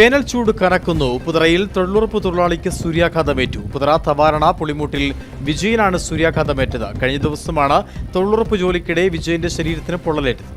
വേനൽ ചൂട് കനക്കുന്നു. ഉപ്പുതറയിൽ തൊഴിലുറപ്പ് തൊഴിലാളിക്ക് സൂര്യാഘാതമേറ്റു. ഉപ്പുതറ തവാരണ പുളിമൂട്ടിൽ വിജയനാണ് സൂര്യാഘാതമേറ്റത്. കഴിഞ്ഞ ദിവസമാണ് തൊഴിലുറപ്പ് ജോലിക്കിടെ വിജയന്റെ ശരീരത്തിന് പൊള്ളലേറ്റത്.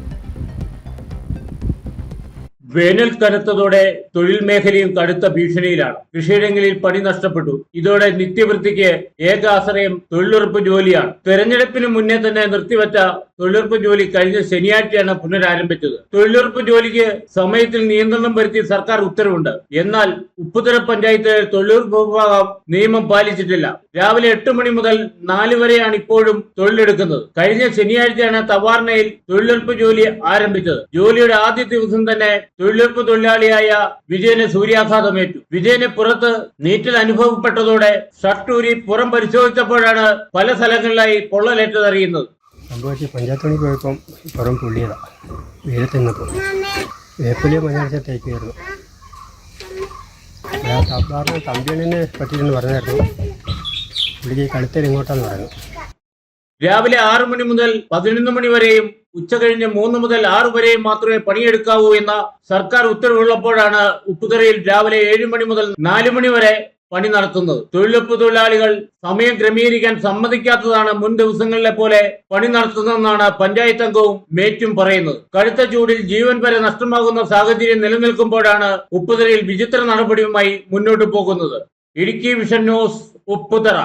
വേനൽ കനത്തതോടെ തൊഴിൽ മേഖലയും കടുത്ത ഭീഷണിയിലാണ്. കൃഷിയിടങ്ങളിൽ പണി നഷ്ടപ്പെട്ടു. ഇതോടെ നിത്യവൃത്തിക്ക് ഏക ആശ്രയം തൊഴിലുറപ്പ് ജോലിയാണ്. തെരഞ്ഞെടുപ്പിന് മുന്നേ തന്നെ നിർത്തിവച്ച തൊഴിലുറപ്പ് ജോലി കഴിഞ്ഞ ശനിയാഴ്ചയാണ് പുനരാരംഭിച്ചത്. തൊഴിലുറപ്പ് ജോലിക്ക് സമയത്തിൽ നിയന്ത്രണം വരുത്തി സർക്കാർ ഉത്തരവുണ്ട്. എന്നാൽ ഉപ്പുതര പഞ്ചായത്ത് തൊഴിലുറപ്പ് വിഭാഗം നിയമം പാലിച്ചിട്ടില്ല. രാവിലെ എട്ട് മണി മുതൽ നാല് വരെയാണ് ഇപ്പോഴും തൊഴിലെടുക്കുന്നത്. കഴിഞ്ഞ ശനിയാഴ്ചയാണ് തവാർണയിൽ തൊഴിലുറപ്പ് ജോലി ആരംഭിച്ചത്. ജോലിയുടെ ആദ്യ ദിവസം തന്നെ തൊഴിലുറപ്പ് തൊഴിലാളിയായ വിജയന് സൂര്യാഘാതമേറ്റു വിജയന് പുറത്ത് നീറ്റൽ അനുഭവപ്പെട്ടതോടെ ഷർട്ടൂരി പുറം പരിശോധിച്ചപ്പോഴാണ് പല സ്ഥലങ്ങളിലായി പൊള്ളലേറ്റതറിയുന്നത്. സംഭവത്തിൽ പഞ്ചായത്ത് പോയപ്പം പുറം പുള്ളിയതാ വെയിലത്ത് നിന്നപ്പോൾ വേപ്പലിയ മഞ്ഞളിച്ച തേക്കായിരുന്നു സാധാരണ തമ്പിയണിനെ പറ്റിയിട്ടെന്ന് പറഞ്ഞായിരുന്നു. പുള്ളിക്ക് കഴുത്തേൽ ഇങ്ങോട്ടാന്ന് പറയുന്നു. രാവിലെ ആറു മണി മുതൽ പതിനൊന്ന് മണി വരെയും ഉച്ച കഴിഞ്ഞ് മൂന്ന് മുതൽ ആറു വരെയും മാത്രമേ പണിയെടുക്കാവൂ എന്ന സർക്കാർ ഉത്തരവുള്ളപ്പോഴാണ് ഉപ്പുതറയിൽ രാവിലെ ഏഴ് മണി മുതൽ നാല് മണി വരെ പണി നടത്തുന്നത്. തൊഴിലുറപ്പ് തൊഴിലാളികൾ സമയം ക്രമീകരിക്കാൻ സമ്മതിക്കാത്തതാണ് മുൻ ദിവസങ്ങളിലെ പോലെ പണി നടത്തുന്നതെന്നാണ് പഞ്ചായത്ത് അംഗവും മേറ്റും പറയുന്നത്. കടുത്ത ചൂടിൽ ജീവൻ വരെ നഷ്ടമാകുന്ന സാഹചര്യം നിലനിൽക്കുമ്പോഴാണ് ഉപ്പുതറയിൽ വിചിത്ര നടപടിയുമായി മുന്നോട്ട് പോകുന്നത്. Idukki vision news Upputhara.